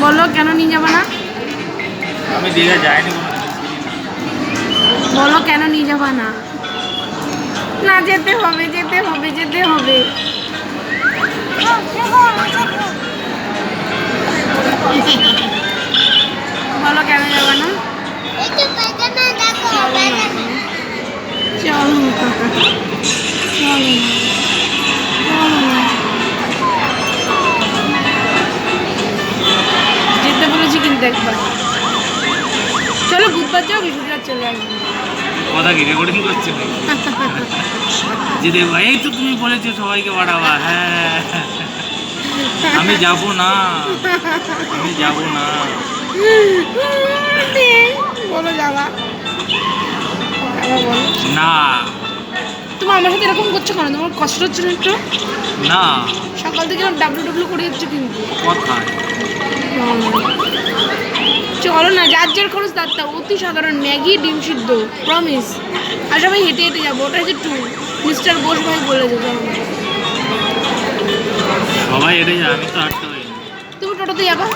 বলো কেন নিয়ে যাবে না? আমি দীঘা যাইনি বলো কেন নিয়ে যাবে না? না যেতে হবে যেতে হবে যেতে হবে। বলো কেন যাবে না? চলো বুধবার যাও বৃহস্পতিবার চলে আসব। কথা কি? রেকর্ডিং করছে নাকি? যে দেখো এই তো তুমি বলেছ সবাইকে বাড়াবা হ্যাঁ আমি যাব না আমি যাব না। বলো যাবা। না। তুমি আমার সাথে এরকম করছ কেন? তোমার কষ্ট হচ্ছে না একটু? না। সকাল থেকে ডাব্লু ডাব্লু করে যাচ্ছ কিন্তু। কথায় চলো না যার যার খরচ তার তা অতি সাধারণ ম্যাগি ডিম সিদ্ধ প্রমিস আর সবাই হেঁটে হেঁটে যাব ওটা হচ্ছে টু মিস্টার বোস ভাই বলেছে চলো। সবাই হেঁটে যায় আমি তো হাঁটতে পারি তুমি টোটোতে যাবা?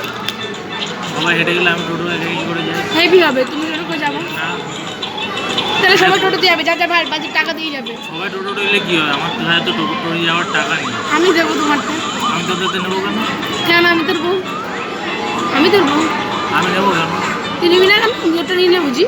সবাই হেঁটে গেলে আমি টোটো হেঁটে কি করে যাই। হেভি হবে তুমি টোটো করে যাব তাহলে সবাই টোটোতে যাবে যা যাবে আর বাজে টাকা দিয়ে যাবে। সবাই টোটো গেলে কি হয়? আমার তো হয়তো টোটো যাওয়ার টাকা নেই। আমি দেবো তোমারটা। আমি তোদেরতে নেব কেন? কেন আমি তোর বউ আমি তোর বউ আমি নেব কেন তুই নিবি না কেন আমি ওটা নিয়ে নেব বুঝি